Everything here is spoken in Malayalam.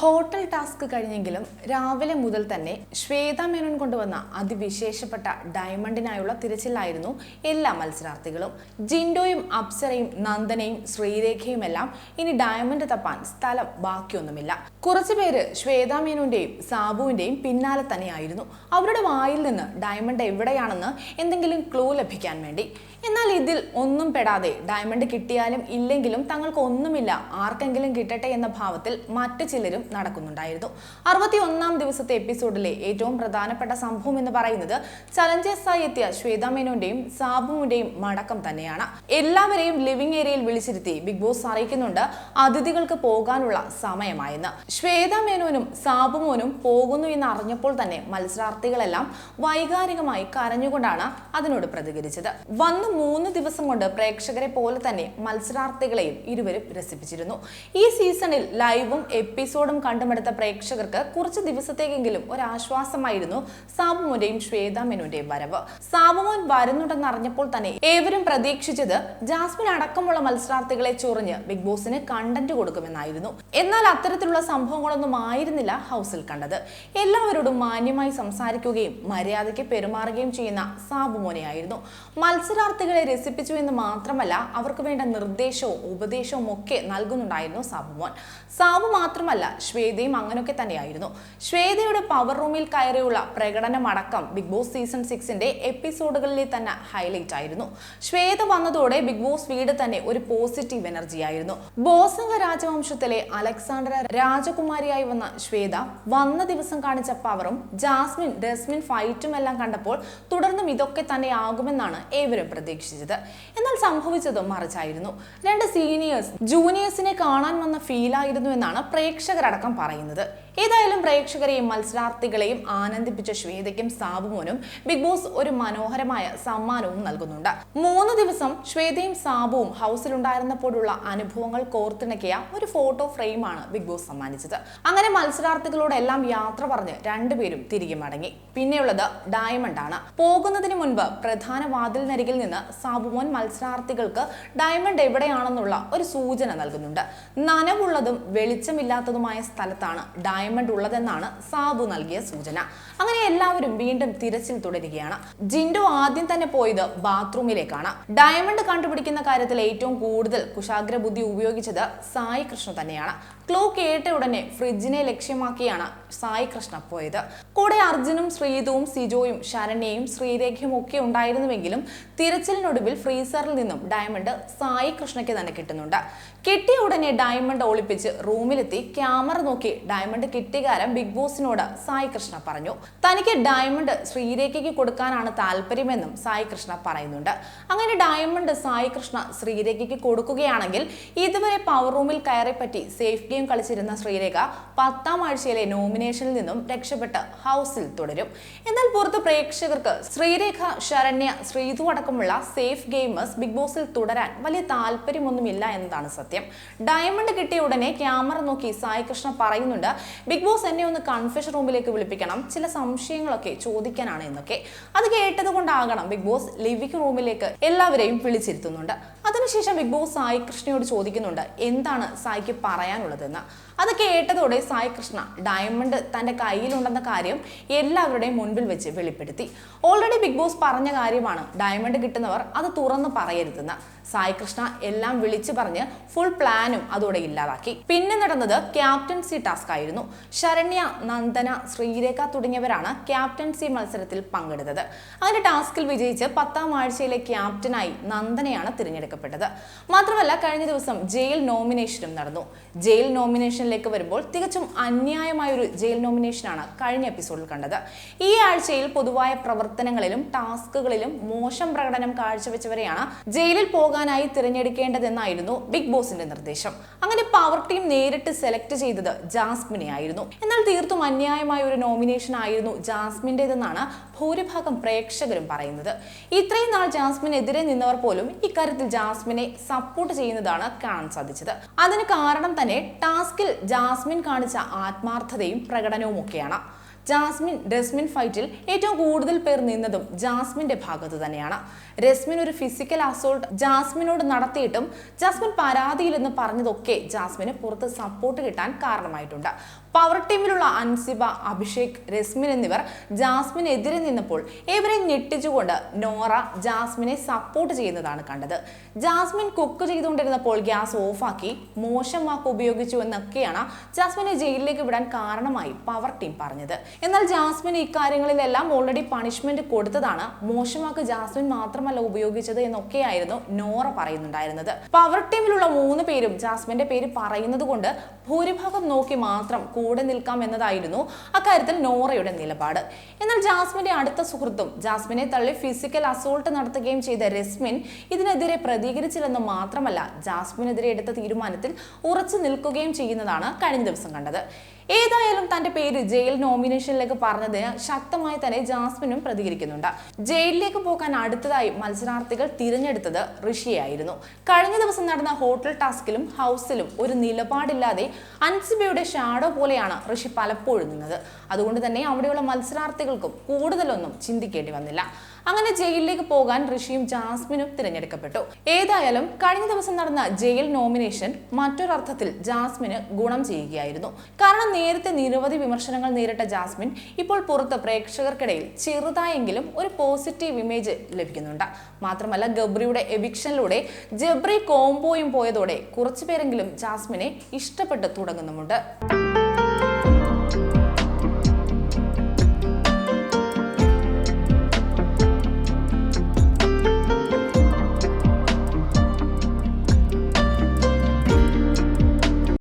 ഹോട്ടൽ ടാസ്ക് കഴിഞ്ഞെങ്കിലും രാവിലെ മുതൽ തന്നെ ശ്വേത മേനോൻ കൊണ്ടുവന്ന അതിവിശേഷപ്പെട്ട ഡയമണ്ടിനായുള്ള തിരച്ചിലായിരുന്നു എല്ലാ മത്സരാർത്ഥികളും. ജിൻഡോയും അപ്സരയും നന്ദനയും ശ്രീരേഖയും എല്ലാം ഇനി ഡയമണ്ട് തപ്പാൻ സ്ഥലം ബാക്കിയൊന്നുമില്ല. കുറച്ചുപേര് ശ്വേത മേനോന്റെയും സാബുവിന്റെയും പിന്നാലെ തന്നെയായിരുന്നു. അവരുടെ വായിൽ നിന്ന് ഡയമണ്ട് എവിടെയാണെന്ന് എന്തെങ്കിലും ക്ലൂ ലഭിക്കാൻ വേണ്ടി. എന്നാൽ ഇതിൽ ഒന്നും പെടാതെ ഡയമണ്ട് കിട്ടിയാലും ഇല്ലെങ്കിലും തങ്ങൾക്ക് ഒന്നുമില്ല ആർക്കെങ്കിലും കിട്ടട്ടെ എന്ന ഭാവത്തിൽ മറ്റു ചിലരും നടക്കുന്നുണ്ടായിരുന്നു. അറുപത്തി ഒന്നാം ദിവസത്തെ എപ്പിസോഡിലെ ഏറ്റവും പ്രധാനപ്പെട്ട സംഭവം എന്ന് പറയുന്നത് ചലഞ്ചേഴ്സായി എത്തിയ ശ്വേത മേനോന്റെയും സാബുവിന്റെയും മടക്കം തന്നെയാണ്. എല്ലാവരെയും ലിവിംഗ് ഏരിയയിൽ വിളിച്ചിരുത്തി ബിഗ് ബോസ് അറിയിക്കുന്നുണ്ട് അതിഥികൾക്ക് പോകാനുള്ള സമയമായെന്ന്. ശ്വേത മേനോനും സാബുമോനും പോകുന്നു എന്ന് അറിഞ്ഞപ്പോൾ തന്നെ മത്സരാർത്ഥികളെല്ലാം വൈകാരികമായി കരഞ്ഞുകൊണ്ടാണ് അതിനോട് പ്രതികരിച്ചത്. വന്ന് മൂന്ന് ദിവസം കൊണ്ട് പ്രേക്ഷകരെ പോലെ തന്നെ മത്സരാർത്ഥികളെയും ഇരുവരും രസിപ്പിച്ചിരുന്നു. ഈ സീസണിൽ ലൈവും എപ്പിസോഡും കണ്ടുമെടുത്ത പ്രേക്ഷകർക്ക് കുറച്ച് ദിവസത്തേക്കെങ്കിലും ഒരാശ്വാസമായിരുന്നു സാബുമോന്റെയും ശ്വേത മേനോന്റെയും വരവ്. സാബുമോൻ വരുന്നുണ്ടെന്ന് അറിഞ്ഞപ്പോൾ തന്നെ ഏവരും പ്രതീക്ഷിച്ചത് ജാസ്മിൻ അടക്കമുള്ള മത്സരാർത്ഥികളെ ചൊറിഞ്ഞ് ബിഗ് ബോസിന് കണ്ടന്റ് കൊടുക്കുമെന്നായിരുന്നു. എന്നാൽ അത്തരത്തിലുള്ള സംഭവങ്ങളൊന്നും ആയിരുന്നില്ല ഹൗസിൽ കണ്ടത്. എല്ലാവരോടും മാന്യമായി സംസാരിക്കുകയും മര്യാദയ്ക്ക് പെരുമാറുകയും ചെയ്യുന്ന സാബുമോനെയായിരുന്നു. മത്സരാർത്ഥികളെ രസിപ്പിച്ചു എന്ന് മാത്രമല്ല അവർക്ക് വേണ്ട നിർദ്ദേശവും ഉപദേശവും ഒക്കെ നൽകുന്നുണ്ടായിരുന്നു സാബുമോൻ. സാബു മാത്രമല്ല ശ്വേതയും അങ്ങനെയൊക്കെ തന്നെയായിരുന്നു. ശ്വേതയുടെ പവർ റൂമിൽ കയറിയുള്ള പ്രകടനമടക്കം ബിഗ് ബോസ് സീസൺ സിക്സിന്റെ എപ്പിസോഡുകളിലെ തന്നെ ഹൈലൈറ്റ് ആയിരുന്നു. ശ്വേത വന്നതോടെ ബിഗ് ബോസ് വീട് തന്നെ ഒരു പോസിറ്റീവ് എനർജി ആയിരുന്നു. ബോസംഗ രാജവംശത്തിലെ അലക്സാണ്ടർ രാജകുമാരിയായി വന്ന ശ്വേത വന്ന ദിവസം കാണിച്ച പവറും ജാസ്മിൻ ഡസ്മിൻ ഫൈറ്റും എല്ലാം കണ്ടപ്പോൾ തുടർന്നും ഇതൊക്കെ തന്നെ ആകുമെന്നാണ് ഏവരും പ്രതീക്ഷിച്ചത്. എന്നാൽ സംഭവിച്ചത് മറിച്ചായിരുന്നു. രണ്ട് സീനിയേഴ്സ് ജൂനിയേഴ്സിനെ കാണാൻ വന്ന ഫീലായിരുന്നു എന്നാണ് പ്രേക്ഷകരടക്കം പറയുന്നത്. ഏതായാലും പ്രേക്ഷകരെയും മത്സരാർത്ഥികളെയും ആനന്ദിപ്പിച്ച ശ്വേതയ്ക്കും സാബുമോനും ബിഗ് ബോസ് ഒരു മനോഹരമായ സമ്മാനവും നൽകുന്നുണ്ട്. മൂന്ന് ദിവസം ശ്വേതയും സാബുവും ഹൗസിലുണ്ടായിരുന്നപ്പോഴുള്ള അനുഭവങ്ങൾ കോർത്തിണക്കിയ ഒരു ഫോട്ടോ ഫ്രെയിമാണ് ബിഗ് ബോസ് സമ്മാനിച്ചത്. അങ്ങനെ മത്സരാർത്ഥികളോടെല്ലാം യാത്ര പറഞ്ഞ് രണ്ടുപേരും തിരികെ മടങ്ങി. പിന്നെയുള്ളത് ഡയമണ്ട് ആണ്. പോകുന്നതിന് മുൻപ് പ്രധാന വാതിലിനരികിൽ നിന്ന് സാബുമോൻ മത്സരാർത്ഥികൾക്ക് ഡയമണ്ട് എവിടെയാണെന്നുള്ള ഒരു സൂചന നൽകുന്നുണ്ട്. നനവുള്ളതും വെളിച്ചമില്ലാത്തതുമായ സ്ഥലത്താണ് ഡയമണ്ട് ഉള്ളതെന്നാണ് സാബു നൽകിയ സൂചന. അങ്ങനെ എല്ലാവരും വീണ്ടും തിരച്ചിൽ തുടരുകയാണ്. ജിൻഡോ ആദ്യം തന്നെ പോയത് ബാത്റൂമിലേക്കാണ്. ഡയമണ്ട് കണ്ടുപിടിക്കുന്ന കാര്യത്തിൽ ഏറ്റവും കൂടുതൽ കുശാഗ്ര ബുദ്ധി ഉപയോഗിച്ചത് സായി കൃഷ്ണ തന്നെയാണ്. ക്ലോ കേട്ട ഉടനെ ഫ്രിഡ്ജിനെ ലക്ഷ്യമാക്കിയാണ് സായി കൃഷ്ണ പോയത്. കൂടെ അർജുനും ശ്രീതുവും സിജോയും ശരണ്യയും ശ്രീരേഖയും ഒക്കെ ഉണ്ടായിരുന്നുവെങ്കിലും തിരച്ചിലിനൊടുവിൽ ഫ്രീസറിൽ നിന്നും ഡയമണ്ട് സായി കൃഷ്ണയ്ക്ക് തന്നെ കിട്ടുന്നുണ്ട്. കിട്ടിയ ഉടനെ ഡയമണ്ട് ഒളിപ്പിച്ച് റൂമിലെത്തി ക്യാമറ നോക്കി ഡയമണ്ട് കിട്ടിയകാരം ബിഗ് ബോസിനോട് സായി കൃഷ്ണ പറഞ്ഞു. തനിക്ക് ഡയമണ്ട് ശ്രീരേഖയ്ക്ക് കൊടുക്കാനാണ് താല്പര്യമെന്നും സായി കൃഷ്ണ പറയുന്നുണ്ട്. അങ്ങനെ ഡയമണ്ട് സായി കൃഷ്ണ ശ്രീരേഖയ്ക്ക് കൊടുക്കുകയാണെങ്കിൽ ഇതുവരെ പവർ റൂമിൽ കയറിപ്പറ്റി സേഫ് ഗെയിം കളിച്ചിരുന്ന ശ്രീരേഖ പത്താം ആഴ്ചയിലെ നോമിനേഷനിൽ നിന്നും രക്ഷപ്പെട്ട് ഹൗസിൽ തുടരും. എന്നാൽ പുറത്ത് പ്രേക്ഷകർക്ക് ശ്രീരേഖ ശരണ്യ ശ്രീതു അടക്കമുള്ള സേഫ് ഗെയിമേഴ്സ് ബിഗ് ബോസിൽ തുടരാൻ വലിയ താല്പര്യമൊന്നുമില്ല എന്നതാണ് സത്യം. ഡയമണ്ട് കിട്ടിയ ഉടനെ ക്യാമറ നോക്കി സായി കൃഷ്ണ പറയുന്നുണ്ട്. ബിഗ് ബോസ് എന്നെ ഒന്ന് കൺഫ്യൂഷൻ റൂമിലേക്ക് വിളിപ്പിക്കണം. ചില സംശയങ്ങളൊക്കെ ചോദിക്കാനാണ് എന്നൊക്കെ. അത് കേട്ടത് കൊണ്ടാകണം ബിഗ് ബോസ് ലിവിംഗ് റൂമിലേക്ക് എല്ലാവരെയും വിളിച്ചിരുത്തുന്നുണ്ട്. അതിനുശേഷം ബിഗ് ബോസ് സായി കൃഷ്ണയോട് ചോദിക്കുന്നുണ്ട് എന്താണ് സായിക്ക് പറയാനുള്ളതെന്ന്? അത് കേട്ടതോടെ സായി കൃഷ്ണ ഡയമണ്ട് തന്റെ കയ്യിലുണ്ടെന്ന കാര്യം എല്ലാവരുടെയും മുൻപിൽ വെച്ച് വെളിപ്പെടുത്തി. ഓൾറെഡി ബിഗ് ബോസ് പറഞ്ഞ കാര്യമാണ് ഡയമണ്ട് കിട്ടുന്നവർ അത് തുറന്ന് പറയരുതെന്ന്. സായി കൃഷ്ണ എല്ലാം വിളിച്ചു പറഞ്ഞ് ഫുൾ പ്ലാനും അതോടെ ഇല്ലാതാക്കി. പിന്നെ നടന്നത് ക്യാപ്റ്റൻസി ടാസ്ക് ആയിരുന്നു. ശരണ്യ നന്ദന ശ്രീരേഖ തുടങ്ങിയവരാണ് ക്യാപ്റ്റൻസി മത്സരത്തിൽ പങ്കെടുത്തത്. അങ്ങനെ ടാസ്കിൽ വിജയിച്ച് പത്താം ആഴ്ചയിലെ ക്യാപ്റ്റനായി നന്ദനയാണ് തിരഞ്ഞെടുക്കപ്പെട്ടത്. മാത്രമല്ല കഴിഞ്ഞ ദിവസം ജയിൽ നോമിനേഷനും നടന്നു. ജയിൽ നോമിനേഷനിലേക്ക് വരുമ്പോൾ തികച്ചും അന്യായമായ ഒരു ജയിൽ നോമിനേഷനാണ് കഴിഞ്ഞ എപ്പിസോഡിൽ കണ്ടത്. ഈ ആഴ്ചയിൽ പൊതുവായ പ്രവർത്തനങ്ങളിലും ടാസ്കുകളിലും മോശം പ്രകടനം കാഴ്ചവെച്ചവരെയാണ് ജയിലിൽ പോകാനായി തിരഞ്ഞെടുക്കേണ്ടതെന്നായിരുന്നു ബിഗ് ബോസിന്റെ നിർദ്ദേശം. അങ്ങനെ പവർ ടീം നേരിട്ട് സെലക്ട് ചെയ്തത് ജാസ്മിനെ ആയിരുന്നു. എന്നാൽ തീർത്തും അന്യായമായ ഒരു നോമിനേഷൻ ആയിരുന്നു ജാസ്മിന്റെതെന്നാണ് ഭൂരിഭാഗം പ്രേക്ഷകരും പറയുന്നത്. ഇത്രയും നാൾ ജാസ്മിനെതിരെ നിന്നവർ പോലും ഇക്കാര്യത്തിൽ ജാസ്മിനെ സപ്പോർട്ട് ചെയ്യുന്നതാണ് കാണാൻ സാധിച്ചത്. അതിന് കാരണം തന്നെ ടാസ്കിൽ ജാസ്മിൻ കാണിച്ച ആത്മാർത്ഥതയും പ്രകടനവും ഒക്കെയാണ് ജാസ്മിൻ രസ്മിൻ ഫൈറ്റിൽ ഏറ്റവും കൂടുതൽ പേർ നിന്നതും ജാസ്മിന്റെ ഭാഗത്ത് തന്നെയാണ്. രസ്മിൻ ഒരു ഫിസിക്കൽ അസോൾട്ട് ജാസ്മിനോട് നടത്തിയിട്ടും ജാസ്മിൻ പരാതിയില്ലെന്ന് പറഞ്ഞതൊക്കെ ജാസ്മിന് പുറത്ത് സപ്പോർട്ട് കിട്ടാൻ കാരണമായിട്ടുണ്ട്. പവർ ടീമിലുള്ള അൻസിബ അഭിഷേക് രസ്മിൻ എന്നിവർ ജാസ്മിനെതിരെ നിന്നപ്പോൾ ഇവരെ ഞെട്ടിച്ചുകൊണ്ട് നോറ ജാസ്മിനെ സപ്പോർട്ട് ചെയ്യുന്നതാണ് കണ്ടത്. ജാസ്മിൻ കുക്ക് ചെയ്തുകൊണ്ടിരുന്നപ്പോൾ ഗ്യാസ് ഓഫാക്കി മോശം വാക്ക് ഉപയോഗിച്ചു എന്നൊക്കെയാണ് ജാസ്മിനെ ജയിലിലേക്ക് വിടാൻ കാരണമായി പവർ ടീം പറഞ്ഞത്. എന്നാൽ ജാസ്മിൻ ഇക്കാര്യങ്ങളിലെല്ലാം ഓൾറെഡി പണിഷ്മെന്റ് കൊടുത്തതാണ് മോശം വാക്ക് ജാസ്മിൻ മാത്രമല്ല ഉപയോഗിച്ചത് എന്നൊക്കെയായിരുന്നു നോറ പറയുന്നുണ്ടായിരുന്നത്. പവർ ടീമിലുള്ള മൂന്ന് പേരും ജാസ്മിന്റെ പേര് പറയുന്നത് കൊണ്ട് ഭൂരിഭാഗം നോക്കി മാത്രം കൂടെ നിൽക്കാം എന്നതായിരുന്നു അക്കാര്യത്തിൽ നോറയുടെ നിലപാട്. എന്നാൽ ജാസ്മിന്റെ അടുത്ത സുഹൃത്തും ജാസ്മിനെ തള്ളി ഫിസിക്കൽ അസോൾട്ട് നടത്തുകയും ചെയ്ത രസ്മിൻ ഇതിനെതിരെ പ്രതികരിച്ചില്ലെന്ന് മാത്രമല്ല ജാസ്മിനെതിരെ എടുത്ത തീരുമാനത്തിൽ ഉറച്ചു നിൽക്കുകയും ചെയ്യുന്നതാണ് കഴിഞ്ഞ ദിവസം കണ്ടത്. ഏതായാലും തന്റെ പേര് ജയിൽ നോമിനേഷനിലേക്ക് പറഞ്ഞതിന് ശക്തമായി തന്നെ ജാസ്മിനും പ്രതികരിക്കുന്നുണ്ട്. ജയിലിലേക്ക് പോകാൻ അടുത്തതായി മത്സരാർത്ഥികൾ തിരഞ്ഞെടുത്തത് ഋഷിയായിരുന്നു കഴിഞ്ഞ ദിവസം നടന്ന ഹോട്ടൽ ടാസ്കിലും ഹൗസിലും ഒരു നിലപാടില്ലാതെ അൻസിബയുടെ ഷാഡോ പോലെയാണ് ഋഷി പലപ്പോഴും നിന്നത്. അതുകൊണ്ട് തന്നെ അവിടെയുള്ള മത്സരാർത്ഥികൾക്കും കൂടുതലൊന്നും ചിന്തിക്കേണ്ടി വന്നില്ല. അങ്ങനെ ജയിലിലേക്ക് പോകാൻ ഋഷിയും ജാസ്മിനും തിരഞ്ഞെടുക്കപ്പെട്ടു. ഏതായാലും കഴിഞ്ഞ ദിവസം നടന്ന ജയിൽ നോമിനേഷൻ മറ്റൊരർത്ഥത്തിൽ ജാസ്മിന് ഗുണം ചെയ്യുകയായിരുന്നു. കാരണം നേരത്തെ നിരവധി വിമർശനങ്ങൾ നേരിട്ട ജാസ്മിൻ ഇപ്പോൾ പുറത്ത് പ്രേക്ഷകർക്കിടയിൽ ചെറുതായെങ്കിലും ഒരു പോസിറ്റീവ് ഇമേജ് ലഭിക്കുന്നുണ്ട്. മാത്രമല്ല ഗബ്രിയുടെ എവിക്ഷനിലൂടെ ജബ്രി കോംബോയും പോയതോടെ കുറച്ചുപേരെങ്കിലും ജാസ്മിനെ ഇഷ്ടപ്പെട്ട് തുടങ്ങുന്നുമുണ്ട്.